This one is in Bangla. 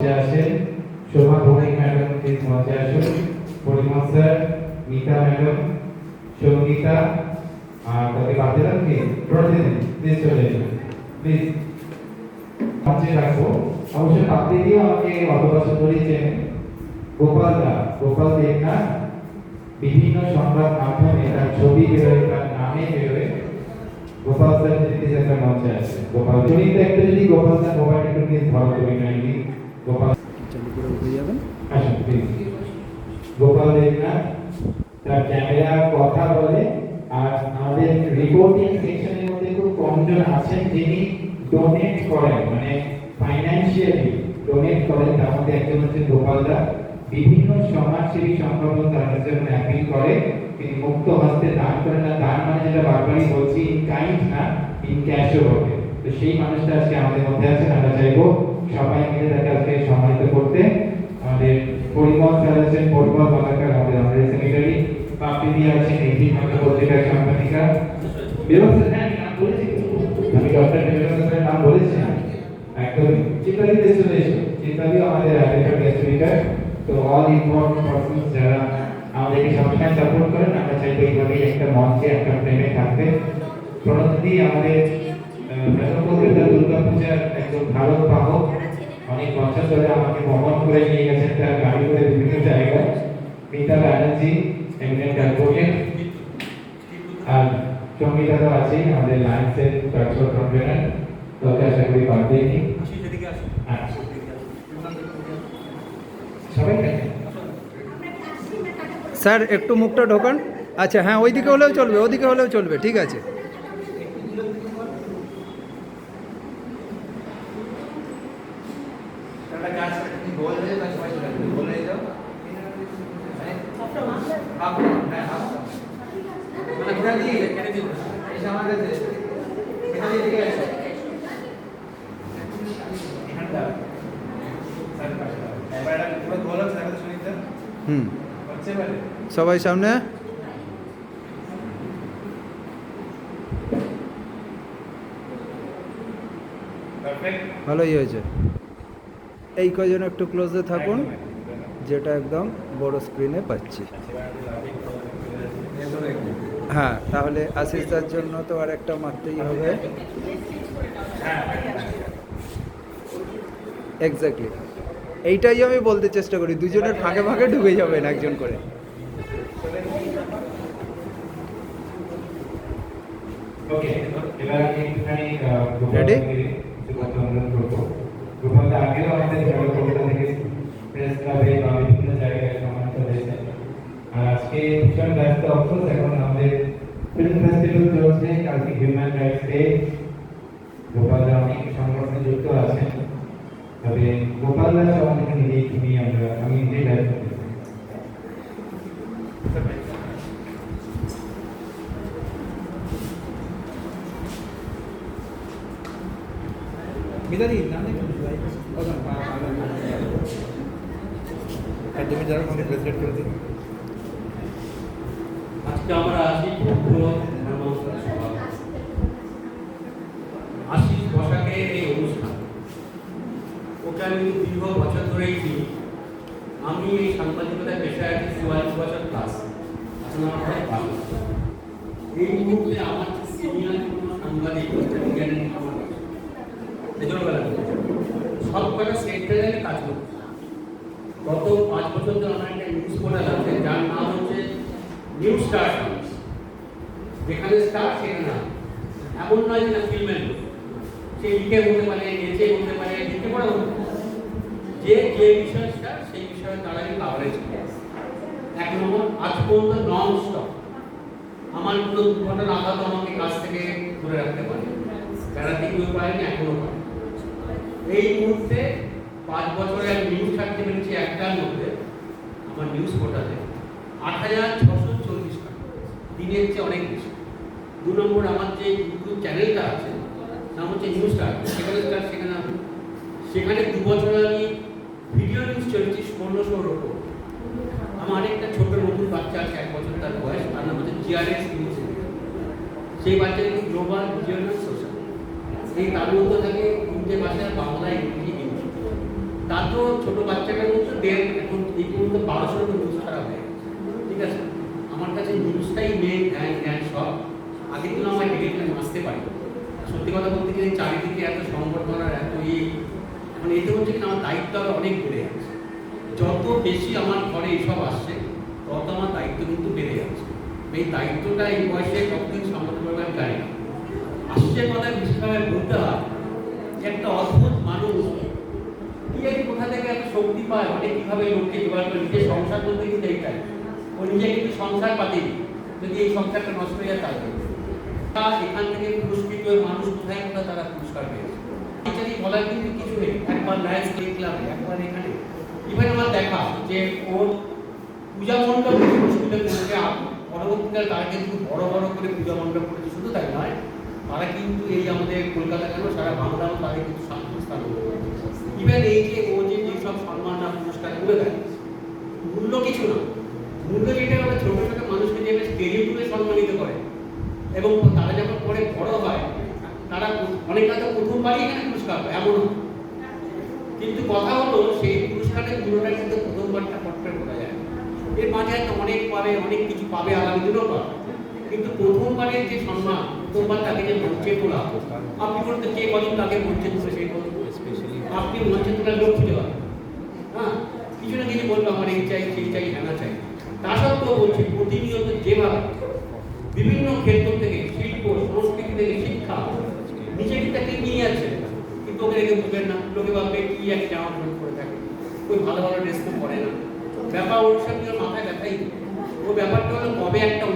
আসেন শোভা ম্যাডাম প্লিজ মঞ্চে আসুন। পরিমল স্যার, মিতা ম্যাডাম, সঙ্গীতা তাকে বাদ চলে রাখব। অবশ্য আমাকে অত বছর ধরেই গোপাল দা। গোপাল দেবনাথ বিভিন্ন সংবাদ মাধ্যমে তার ছবি বেরোয়, তার নামে বেরোয়। গোপাল স্যার প্লিজ একটা মঞ্চে একটু যদি গোপাল স্যার মোবাইলটা একটু প্লিজ ধরো তুমি গোপাল চালু করে উঠে যাবেন। গোপাল দেবনাথ তার ক্যামেরা কথা বলে আর আমাদের রিপোর্টিং সেকশনের মধ্যে খুব কমজন আছেন যিনি ডোনেট করেন মানে ফাইন্যান্সিয়ালি ডোনেট করেন তার মধ্যে একজন হচ্ছে গোপাল বিভিন্ন সমাজসেবী সংগঠন তার অ্যাপিল করে তিনি মুক্ত হস্তে দান করেন না দান মানে যেটা বারবারই বলছি ইন কাইন্ড না ইন ক্যাশও বটে। তো সেই মানুষটা আজকে আমাদের মধ্যে আছেন আমরা চাইব সবাই মিলে তাকে আজকে সম্মানিত করতে আমাদের পরিমল স্যার আছেন, পরিমল বালাকার আমাদের আমাদের সেক্রেটারি পাপড়ি দিয়ে আছেন, এই আমাদের পত্রিকার সাংবাদিকা ব্যবস্থা হ্যাঁ নাম বলেছি আমি ডক্টর বিবেকানন্দ নাম বলেছি। একদম চিন্তালি দেশ চলে এসো চিন্তালিও আমাদের আইডেন্টার গেস্ট স্পিকার তো অল ইম্পর্টেন্ট পারসন যারা আমাদেরকে সবসময় সাপোর্ট করেন, আমরা চাইব এইভাবেই একটা মঞ্চে, একটা প্রেমে থাকতে। প্রণতি আমাদের স্যার একটু মুখটা ঢোকান। আচ্ছা হ্যাঁ ওইদিকে হলেও চলবে ওদিকে হলেও চলবে ঠিক আছে একটা কাজ করে তুমি বললে বা সবাই চলে আসবে বলে দাও মানে হাফ হ্যাঁ হাফ মানে ঘুরা দিয়ে কেটে দিও এই আমাদের দেশ এখানে দিকে আছে এখানটা স্যার পাশে এবার একটা পুরো গোল আছে দেখো শুনিতে হুম হচ্ছে বলে সবাই সামনে। ভালোই হয়েছে। এই কজন একটু ক্লোজে থাকুন, যেটা একদম বড় স্ক্রিনে পাচ্ছি। হ্যাঁ তাহলে আশিসদার জন্য তো আর একটা মারতেই হবে। এক্স্যাক্টলি এইটাই আমি বলতে চেষ্টা করি, দুজনের ফাঁকে ফাঁকে ঢুকে যাবেন একজন করে ওকে এবার আমি একটুখানি Ready? কিছু কথা অনুরোধ করব গোপালদা আগেও আমাদের ভালো কলকাতা থেকে প্রেস ক্লাবে বা বিভিন্ন জায়গায় সম্মানিত হয়েছে আর আজকে ভীষণ ব্যস্ত অফিস এখন আমাদের ফিল্ম ফেস্টিভ্যাল চলছে কালকে হিউম্যান রাইটস ডে গোপালদা অনেক সংগঠনে যুক্ত আছেন তবে গোপালদা সম্বন্ধে নিজেই তুমি আমরা আমি নিজেই ব্যস্ত মিতালি নাম দেখুন একদমই যারা আমাকে প্রেসিডেন্ট করে দিন আজকে আমরা আশিস বসাকের এই অনুষ্ঠান ওকে আমি দীর্ঘ বছর ধরেই চিনি আমি এই সাংবাদিকতায় পেশায় আছি চুয়াল্লিশ বছর প্লাস এখন আমার প্রায় ভালো এই মুহূর্তে আমার সিনিয়র কোনো সাংবাদিক জ্ঞানের খবর সব কটা কাজ গত পাঁচ বছর আমার একটা নিউজ পোর্টাল আছে, যার নাম হচ্ছে নিউ স্টার স্টার নয় যে না সে। যে যে বিষয় সেই বিষয়ে তারাই কাভারেজ এক নম্বর, আজ পর্যন্ত স্টপ আমার কোনো আঘাত আমাকে কাছ থেকে ধরে রাখতে পারে বেড়াতে কেউ পারেনি, এখনও পারে এই মুহূর্তে পাঁচ বছরে আমি নিউজ ছাড়তে পেরেছি একটার মধ্যে আমার নিউজ পোর্টালে আট হাজার ছশো চল্লিশ দিনের চেয়ে অনেক বেশি। দু নম্বর, আমার যে ইউটিউব চ্যানেলটা আছে, নাম হচ্ছে নিউজ স্টার সেখানে স্টার সেখানে আমি সেখানে দু বছর আমি ভিডিও নিউজ চলেছি ষোলোশোর ওপর আমার আরেকটা ছোট নতুন বাচ্চা আছে, এক বছর তার বয়স, তার নাম হচ্ছে জিআরএস নিউজ সেই বাচ্চা বাচ্চাটি গ্লোবাল ভিডিও নিউজ সোশ্যাল এই তার মধ্যে থাকে তিনটে ভাষায় বাংলা ইংরেজি হিন্দি তার তো ছোট বাচ্চাটার মতো দেড় এখন এই পর্যন্ত বারোশোর নিউজ খারাপ হয়ে। ঠিক আছে? আমার কাছে নিউজটাই মেন জ্ঞান জ্ঞান সব। আগের দিন আমার আমি আসতে পারি। সত্যি কথা বলতে গেলে চারিদিকে এত সংবর্ধনার এত ইয়ে। মানে এতে হচ্ছে কিনা আমার দায়িত্ব আরও অনেক বেড়ে যাচ্ছে। যত বেশি আমার ঘরে এসব আসছে, তত আমার দায়িত্ব কিন্তু বেড়ে যাচ্ছে। এই দায়িত্বটা এই বয়সে কতদিন সামলাতে পারবে আমি জানি না। আসছে কথা বিশেষভাবে বলতে হয় যে একটা অদ্ভুত মানুষ। কি জানি কোথা থেকে এত শক্তি পায় মানে কীভাবে লোককে জোগাড় করে, নিজের সংসার বলতে কিন্তু এইটাই ও নিজে কিন্তু সংসার পাতেনি। যদি এই সংসারটা নষ্ট হয়ে যায় তাহলে। তা এখান থেকে পুরস্কৃত মানুষ কোথায় কোথায় তারা পুরস্কার পেয়েছে। এটারই বলার কিন্তু কিছু নেই। একবার ক্লিক ক্লাবে একবার এখানে। ইভেন আমার দেখা যে ওর পূজা মণ্ডপ পুরস্কৃত করেছে পরবর্তীকালে তারা কিন্তু বড় বড় করে পূজা মণ্ডপ করেছে। শুধু তাই নয় তারা কিন্তু এই আমাদের কলকাতা কেন? সারা বাংলাও তাদের কিন্তু স্থান ইভেন এই যে ও যে যেসব সম্মান না পুরস্কার করে দেয়, মূল্য কিছু না। মূল্য যেটা আমরা ছোট ছোট মানুষকে যে তুলে সম্মানিত করে। এবং তারা যখন পরে বড় হয়, তারা অনেক হয়তো প্রথমবারই এখানে পুরস্কার পায় এমন কিন্তু কথা হলো, সেই পুরস্কারের মূল্যটা কিন্তু প্রথমবারটা পট্টে করা যায়। এর মাঝে অনেক পাবে অনেক কিছু পাবে, আগামী দিনেও পাবে। কিন্তু প্রথমবারের যে সম্মান প্রথমবার তাকে যে মঞ্চে তোলা আপনি বলতে কে বলেন তাকে মঞ্চে তুলে সেই বলুন আপনি মঞ্চে তোলার লোক খুঁজে হ্যাঁ কিছু না কিছু বলব আমার এই চাই সেই চাই হ্যানা চাই। তা সত্ত্বেও বলছি প্রতিনিয়ত যেভাবে বিভিন্ন ক্ষেত্র থেকে শিল্প সংস্কৃতি থেকে শিক্ষা নিজে কিন্তু একটা নিয়ে আছে কিন্তু ওকে রেখে বুঝবেন না লোকে ভাববে কি এক জামা প্যান্ট করে থাকে ওই ভালো ভালো ড্রেস তো পরে না। ব্যাপার ওর সঙ্গে মাথায় ব্যথাই। ও ব্যাপারটা হলো কবে একটা